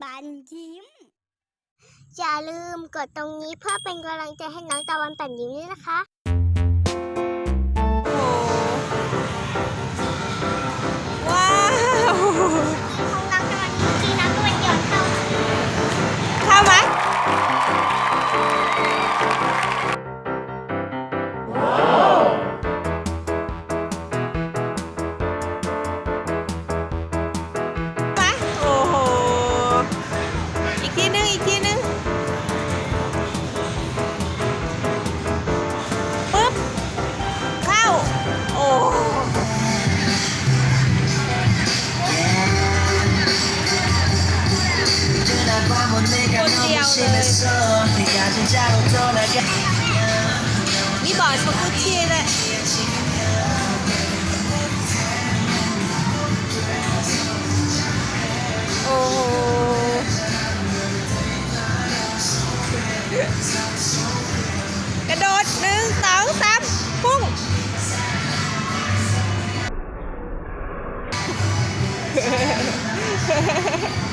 ปันยิ้ม อย่าลืมกดตรงนี้เพื่อเป็นกำลังใจให้น้องตะวันปันยิ้มด้วยนะคะ 심했어 네가 진짜로 돌아가 이봐 소쿠치에네 cái đốt đứng tấu tám phun Ha ha ha ha.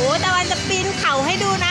โอ้แต่วันจะปีนเขาให้ดูนะ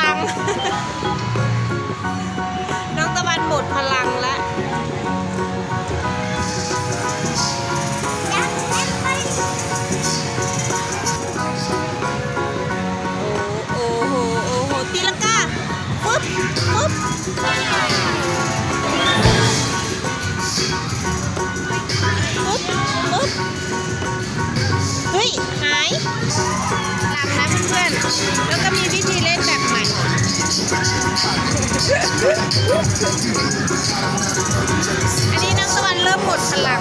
ลัง อันนี้น้ำตะวันเริ่มหมดพลัง